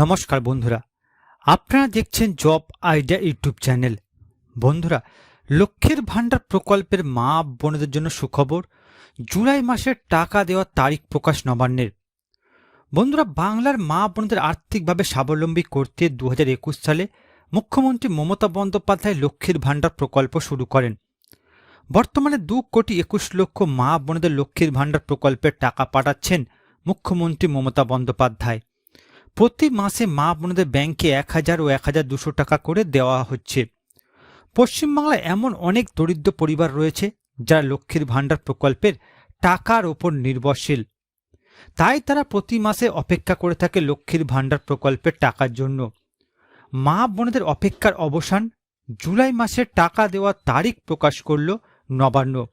নমস্কার বন্ধুরা। আপনারা দেখছেন জব আইডিয়া ইউটিউব চ্যানেল। বন্ধুরা লক্ষ্যের ভাণ্ডার প্রকল্পের মা বোনদের জন্য সুখবর, জুলাই মাসের টাকা দেওয়ার তারিখ প্রকাশ নবান্নের। বন্ধুরা, বাংলার মা বোনদের আর্থিকভাবে স্বাবলম্বী করতে দু হাজার একুশ সালে মুখ্যমন্ত্রী মমতা বন্দ্যোপাধ্যায় লক্ষ্মীর ভাণ্ডার প্রকল্প শুরু করেন। বর্তমানে দু কোটি একুশ লক্ষ মা বোনদের লক্ষ্মীর ভাণ্ডার প্রকল্পের টাকা পাঠাচ্ছেন মুখ্যমন্ত্রী মমতা বন্দ্যোপাধ্যায়। প্রতি মাসে মা বোনদের ব্যাংকে এক হাজার ও এক হাজার দুশো টাকা করে দেওয়া হচ্ছে। পশ্চিমবাংলায় এমন অনেক দরিদ্র পরিবার রয়েছে, যারা লক্ষ্মীর ভাণ্ডার প্রকল্পের টাকার ওপর নির্ভরশীল। তাই তারা প্রতি মাসে অপেক্ষা করে থাকে লক্ষ্মীর ভাণ্ডার প্রকল্পের টাকার জন্য। মা বোনদের অপেক্ষার অবসান জুলাই মাসের টাকা দেওয়ার তারিখ প্রকাশ করল নবান্ন।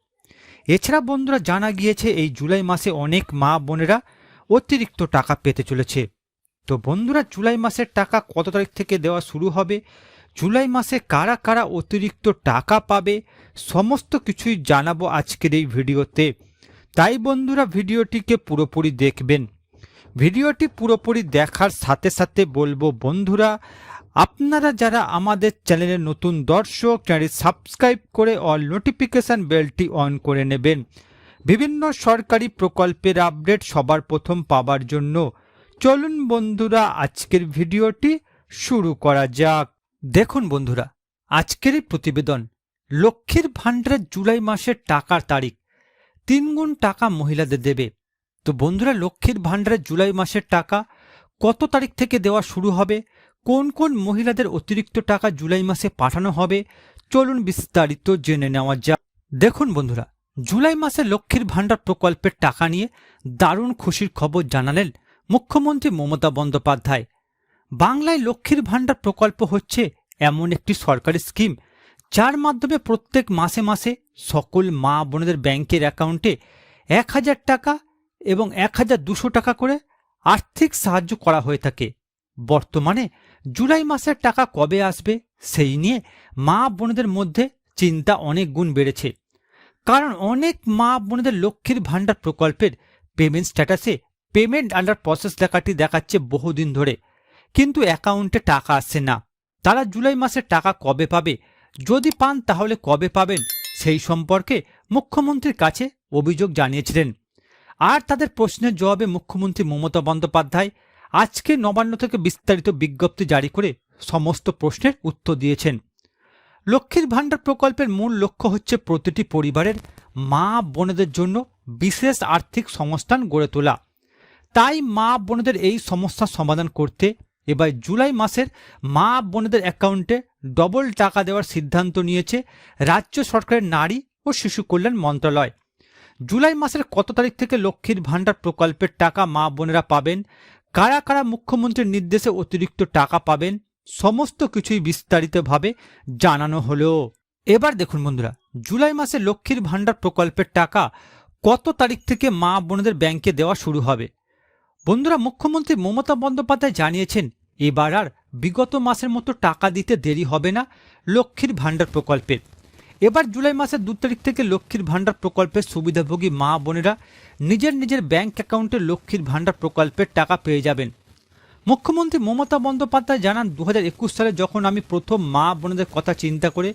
এছাড়া বন্ধুরা জানা গিয়েছে, এই জুলাই মাসে অনেক মা বোনেরা অতিরিক্ত টাকা পেতে চলেছে। তো বন্ধুরা, জুলাই মাসের টাকা কত তারিখ থেকে দেওয়া শুরু হবে? জুলাই মাসে কারা কারা অতিরিক্ত টাকা পাবে? সমস্ত কিছুই জানাব আজকের এই ভিডিওতে। তাই বন্ধুরা, ভিডিওটিকে পুরোপুরি দেখবেন। ভিডিওটি পুরোপুরি দেখার সাথে সাথে বলব, বন্ধুরা, আপনারা যারা আমাদের চ্যানেলের নতুন দর্শক চ্যানেল সাবস্ক্রাইব করে অল নোটিফিকেশান বেলটি অন করে নেবেন। বিভিন্ন সরকারি প্রকল্পের আপডেট সবার প্রথম পাবার জন্য। চলুন বন্ধুরা, আজকের ভিডিওটি শুরু করা যাক। দেখুন বন্ধুরা, আজকের প্রতিবেদন, লক্ষ্মীর ভাণ্ডারের জুলাই মাসের টাকার তারিখ তিন গুণ টাকা মহিলাদের দেবে। তো বন্ধুরা, লক্ষ্মীর ভাণ্ডারের জুলাই মাসের টাকা কত তারিখ থেকে দেওয়া শুরু হবে? কোন কোন মহিলাদের অতিরিক্ত টাকা জুলাই মাসে পাঠানো হবে? চলুন বিস্তারিত জেনে নেওয়া যাক। দেখুন বন্ধুরা, জুলাই মাসে লক্ষ্মীর ভাণ্ডার প্রকল্পের টাকা নিয়ে দারুণ খুশির খবর জানালেন মুখ্যমন্ত্রী মমতা বন্দ্যোপাধ্যায়। বাংলায় লক্ষ্মীর ভাণ্ডার প্রকল্প হচ্ছে এমন একটি সরকারি স্কিম, যার মাধ্যমে প্রত্যেক মাসে মাসে সকল মা বোনেদের ব্যাংকের অ্যাকাউন্টে এক হাজার টাকা এবং এক হাজার দুশো টাকা করে আর্থিক সাহায্য করা হয়ে থাকে। বর্তমানে জুলাই মাসের টাকা কবে আসবে সেই নিয়ে মা বোনেদের মধ্যে চিন্তা অনেক গুণ বেড়েছে। কারণ অনেক মা বোনেদের লক্ষ্মীর ভাণ্ডার প্রকল্পের পেমেন্ট স্ট্যাটাসে পেমেন্ট আন্ডার প্রসেস লেখাটি দেখাচ্ছে বহুদিন ধরে। কিন্তু অ্যাকাউন্টে টাকা আসছে না। তারা জুলাই মাসে টাকা কবে পাবে? যদি পান তাহলে কবে পাবেন? সেই সম্পর্কে মুখ্যমন্ত্রীর কাছে অভিযোগ জানিয়েছিলেন। আর তাদের প্রশ্নের জবাবে মুখ্যমন্ত্রী মমতা বন্দ্যোপাধ্যায় আজকে নবান্ন থেকে বিস্তারিত বিজ্ঞপ্তি জারি করে সমস্ত প্রশ্নের উত্তর দিয়েছেন। লক্ষ্মীর ভাণ্ডার প্রকল্পের মূল লক্ষ্য হচ্ছে প্রতিটি পরিবারের মা বোনেদের জন্য বিশেষ আর্থিক সংস্থান গড়ে তোলা। তাই মা বোনেদের এই সমস্যার সমাধান করতে এবার জুলাই মাসের মা বোনেদের অ্যাকাউন্টে ডবল টাকা দেওয়ার সিদ্ধান্ত নিয়েছে রাজ্য সরকারের নারী ও শিশু কল্যাণ মন্ত্রণালয়। জুলাই মাসের কত তারিখ থেকে লক্ষ্মীর ভাণ্ডার প্রকল্পের টাকা মা বোনেরা পাবেন? কারা কারা মুখ্যমন্ত্রীর নির্দেশে অতিরিক্ত টাকা পাবেন? সমস্ত কিছুই বিস্তারিতভাবে জানানো হলো। এবার দেখুন বন্ধুরা, জুলাই মাসে লক্ষ্মীর ভাণ্ডার প্রকল্পের টাকা কত তারিখ থেকে মা বোনেদের ব্যাংকে দেওয়া শুরু হবে? বন্ধুরা, মুখ্যমন্ত্রী মমতা বন্দ্যোপাধ্যায় জানিয়েছেন, এবার আর বিগত মাসের মতো টাকা দিতে দেরি হবে না লক্ষ্মীর ভাণ্ডার প্রকল্পের এবার জুলাই মাসের দু তারিখ থেকে লক্ষ্মীর ভাণ্ডার প্রকল্পের সুবিধাভোগী মা বোনেরা নিজের নিজের ব্যাংক অ্যাকাউন্টে লক্ষ্মীর ভাণ্ডার প্রকল্পের টাকা পেয়ে যাবেন। মুখ্যমন্ত্রী মমতা বন্দ্যোপাধ্যায় জানান দু হাজার একুশ সালে যখন আমি প্রথম মা বোনেদের কথা চিন্তা করে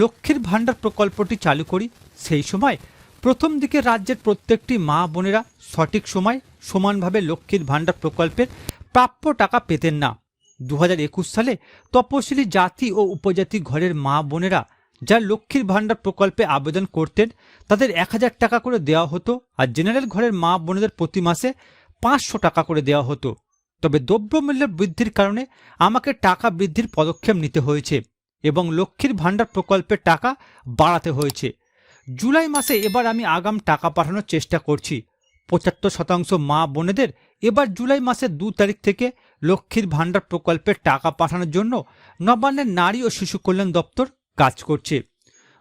লক্ষ্মীর ভাণ্ডার প্রকল্পটি চালু করি, সেই সময় প্রথম দিকে রাজ্যের প্রত্যেকটি মা বোনেরা সঠিক সময় সমানভাবে লক্ষ্মীর ভাণ্ডার প্রকল্পের প্রাপ্য টাকা পেতেন না। দু হাজার একুশ সালে তপশিলি জাতি ও উপজাতি ঘরের মা বোনেরা যা লক্ষ্মীর ভাণ্ডার প্রকল্পে আবেদন করতেন, তাদের এক হাজার টাকা করে দেওয়া হতো আর জেনারেল ঘরের মা বোনেদের প্রতি মাসে পাঁচশো টাকা করে দেওয়া হতো। তবে দ্রব্যমূল্যের বৃদ্ধির কারণে আমাকে টাকা বৃদ্ধির পদক্ষেপ নিতে হয়েছে এবং লক্ষ্মীর ভাণ্ডার প্রকল্পের টাকা বাড়াতে হয়েছে। জুলাই মাসে এবার আমি আগাম টাকা পাঠানোর চেষ্টা করছি। পঁচাত্তর শতাংশ মা বোনেদের এবার জুলাই মাসের দু তারিখ থেকে লক্ষ্মীর ভাণ্ডার প্রকল্পের টাকা পাঠানোর জন্য নবান্নের নারী ও শিশু কল্যাণ দপ্তর কাজ করছে।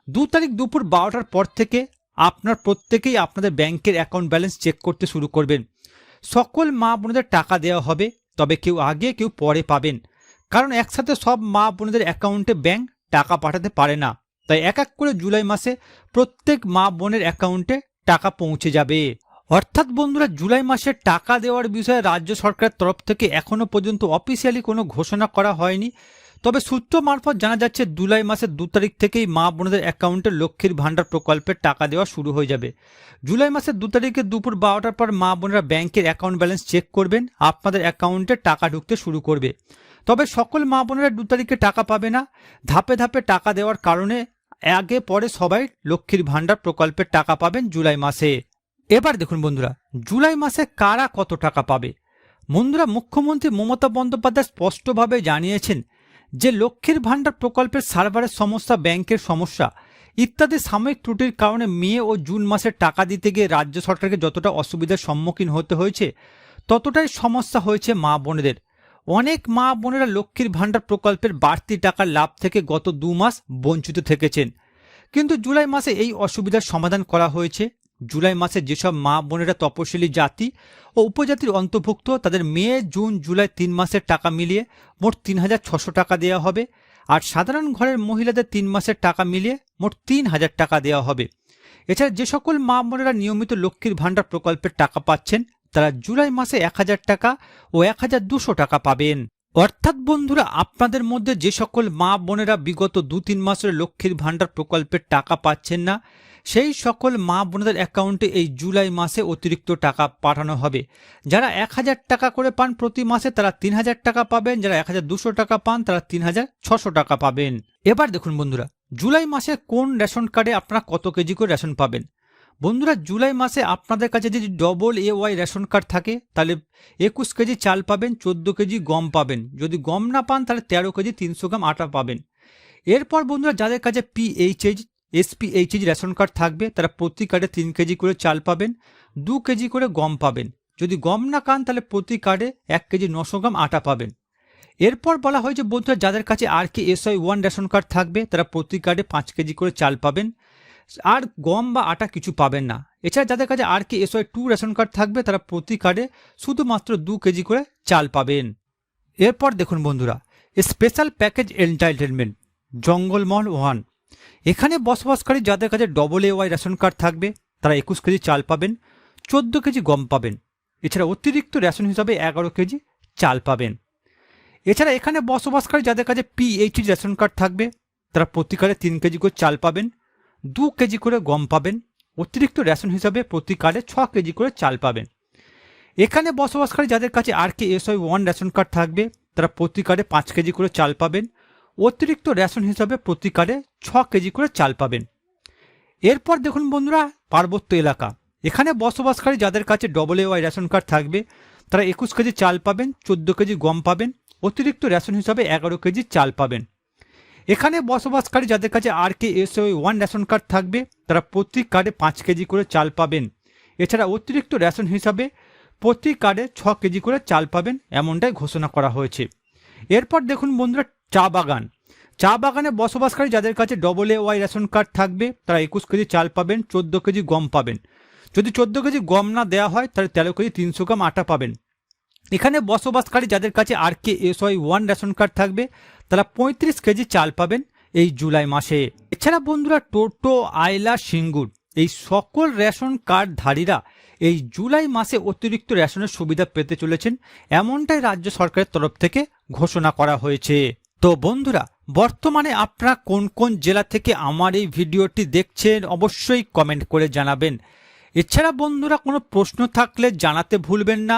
দু তারিখ দুপুর বারোটার পর থেকে আপনার প্রত্যেকেই আপনাদের ব্যাংকের অ্যাকাউন্ট ব্যালেন্স চেক করতে শুরু করবেন। সকল মা বোনেদের টাকা দেওয়া হবে, তবে কেউ আগে, কেউ পরে পাবেন। কারণ একসাথে সব মা বোনেদের অ্যাকাউন্টে ব্যাংক টাকা পাঠাতে পারে না। তাই এক এক করে জুলাই মাসে প্রত্যেক মা বোনের অ্যাকাউন্টে টাকা পৌঁছে যাবে। অর্থাৎ বন্ধুরা, জুলাই মাসে টাকা দেওয়ার বিষয়ে রাজ্য সরকারের তরফ থেকে এখনও পর্যন্ত অফিসিয়ালি কোনো ঘোষণা করা হয়নি। তবে সূত্র মারফত জানা যাচ্ছে, জুলাই মাসের দু তারিখ থেকেই মা বোনদের অ্যাকাউন্টে লক্ষ্মীর ভাণ্ডার প্রকল্পের টাকা দেওয়া শুরু হয়ে যাবে। জুলাই মাসের দু তারিখে দুপুর বারোটার পর মা বোনেরা ব্যাংকের অ্যাকাউন্ট ব্যালেন্স চেক করবেন, আপনাদের অ্যাকাউন্টে টাকা ঢুকতে শুরু করবে। তবে সকল মা বোনেরা দু তারিখে টাকা পাবে না। ধাপে ধাপে টাকা দেওয়ার কারণে আগে পরে সবাই লক্ষ্মীর ভাণ্ডার প্রকল্পের টাকা পাবেন জুলাই মাসে। এবার দেখুন বন্ধুরা, জুলাই মাসে কারা কত টাকা পাবে? বন্ধুরা, মুখ্যমন্ত্রী মমতা বন্দ্যোপাধ্যায় স্পষ্টভাবে জানিয়েছেন যে লক্ষ্মীর ভাণ্ডার প্রকল্পের সার্ভারের সমস্যা, ব্যাংকের সমস্যা ইত্যাদি সাময়িক ত্রুটির কারণে মে ও জুন মাসে টাকা দিতে গিয়ে রাজ্য সরকারকে যতটা অসুবিধার সম্মুখীন হতে হয়েছে, ততটাই সমস্যা হয়েছে মা বোনেদের। অনেক মা বোনেরা লক্ষ্মীর ভাণ্ডার প্রকল্পের বাড়তি টাকার লাভ থেকে গত দু মাস বঞ্চিত থেকেছেন। কিন্তু জুলাই মাসে এই অসুবিধার সমাধান করা হয়েছে। জুলাই মাসে যেসব মা বোনেরা তপশিলি জাতি ও উপজাতির অন্তর্ভুক্ত, তাদের মে, জুন, জুলাই তিন মাসের টাকা মিলিয়ে মোট তিন হাজার ছশো টাকা দেওয়া হবে। আর সাধারণ ঘরের মহিলাদের তিন মাসের টাকা মিলিয়ে মোট তিন হাজার টাকা দেওয়া হবে। এছাড়া যে সকল মা বোনেরা নিয়মিত লক্ষ্মীর ভাণ্ডার প্রকল্পের টাকা পাচ্ছেন তারা জুলাই মাসে এক হাজার টাকা ও এক হাজার দুশো টাকা পাবেন। অর্থাৎ বন্ধুরা, আপনাদের মধ্যে যে সকল মা বোনেরা বিগত দু তিন মাসের লক্ষ্মীর ভাণ্ডার প্রকল্পের টাকা পাচ্ছেন না, সেই সকল মা বোনদের অ্যাকাউন্টে এই জুলাই মাসে অতিরিক্ত টাকা পাঠানো হবে। যারা এক হাজার টাকা করে পান প্রতি মাসে তারা তিন হাজার টাকা পাবেন, যারা এক হাজার দুশো টাকা পান তারা তিন হাজার ছশো টাকা পাবেন। এবার দেখুন বন্ধুরা, জুলাই মাসে কোন রেশন কার্ডে আপনারা কত কেজি করে রেশন পাবেন? বন্ধুরা, জুলাই মাসে আপনাদের কাছে যদি double A Y ration card থাকে, তাহলে একুশ কেজি চাল পাবেন, চোদ্দ কেজি গম পাবেন। যদি গম না পান, তাহলে তেরো কেজি তিনশো গ্রাম আটা পাবেন। এরপর বন্ধুরা, যাদের কাছে পিএইচএইচ এসপিএইচএইচ রেশন কার্ড থাকবে, তারা প্রতি কার্ডে তিন কেজি করে চাল পাবেন, দু কেজি করে গম পাবেন। যদি গম না খান, তাহলে প্রতি কার্ডে এক কেজি নশো গ্রাম আটা পাবেন। এরপর বলা হয়েছে বন্ধুরা, যাদের কাছে আর কি এসআই ওয়ান রেশন কার্ড থাকবে, তারা প্রতি কার্ডে পাঁচ কেজি করে চাল পাবেন। আর গম বা আটা কিছু পাবেন না। এছাড়া যাদের কাছে আর কি এসআই টু রেশন কার্ড থাকবে, তারা প্রতি কার্ডে শুধুমাত্র দু কেজি করে চাল পাবেন। এরপর দেখুন বন্ধুরা special package entitlement Jangalmahal one এখানে বসবাসকারী যাদের কাছে double A Y ration card থাকবে, তারা একুশ কেজি চাল পাবেন, চোদ্দ কেজি গম পাবেন। এছাড়া অতিরিক্ত রেশন হিসাবে এগারো কেজি চাল পাবেন। এছাড়া এখানে বসবাসকারী যাদের কাছে পিএইচডি রেশন কার্ড থাকবে, তারা প্রতি কার্ডে তিন কেজি করে চাল পাবেন। দু কেজি করে গম পাবেন। অতিরিক্ত রেশন হিসাবে প্রতি কার্ডে ছ কেজি করে চাল পাবেন। এখানে বসবাসকারী যাদের কাছে R K S I one ration card থাকবে, তারা প্রতি কার্ডে পাঁচ কেজি করে চাল পাবেন। অতিরিক্ত রেশন হিসাবে প্রতি কার্ডে ছ কেজি করে চাল পাবেন। এরপর দেখুন বন্ধুরা, পার্বত্য এলাকা। এখানে বসবাসকারী যাদের কাছে double A Y ration card থাকবে, তারা একুশ কেজি চাল পাবেন, চোদ্দ কেজি গম পাবেন। অতিরিক্ত রেশন হিসাবে এগারো কেজি চাল পাবেন। এখানে বসবাসকারী যাদের কাছে R K S one ration card থাকবে, তারা প্রতি কার্ডে পাঁচ কেজি করে চাল পাবেন। এছাড়া অতিরিক্ত রেশন হিসাবে প্রতি কার্ডে ছ কেজি করে চাল পাবেন, এমনটাই ঘোষণা করা হয়েছে। এরপর দেখুন বন্ধুরা, চা বাগান। চা বাগানে বসবাসকারী যাদের কাছে double A Y ration card থাকবে, তারা একুশ কেজি চাল পাবেন, চোদ্দ কেজি গম পাবেন। যদি চোদ্দ কেজি গম না দেওয়া হয়, তাহলে তেরো কেজি তিনশো গ্রাম আটা পাবেন। এখানে বসবাসকারী যাদের কাছে R K S Y one ration card থাকবে, তারা পঁয়ত্রিশ কেজি চাল পাবেন এই জুলাই মাসে। এছাড়া বন্ধুরা, টোটো, আয়লা, সিঙ্গুর, এই সকল রেশন কার্ডধারীরা এই জুলাই মাসে অতিরিক্ত রেশনের সুবিধা পেতে চলেছেন, এমনটাই রাজ্য সরকারের তরফ থেকে ঘোষণা করা হয়েছে। তো বন্ধুরা, বর্তমানে আপনারা কোন কোন জেলা থেকে আমার এই ভিডিওটি দেখছেন অবশ্যই কমেন্ট করে জানাবেন। এছাড়া বন্ধুরা, কোনো প্রশ্ন থাকলে জানাতে ভুলবেন না।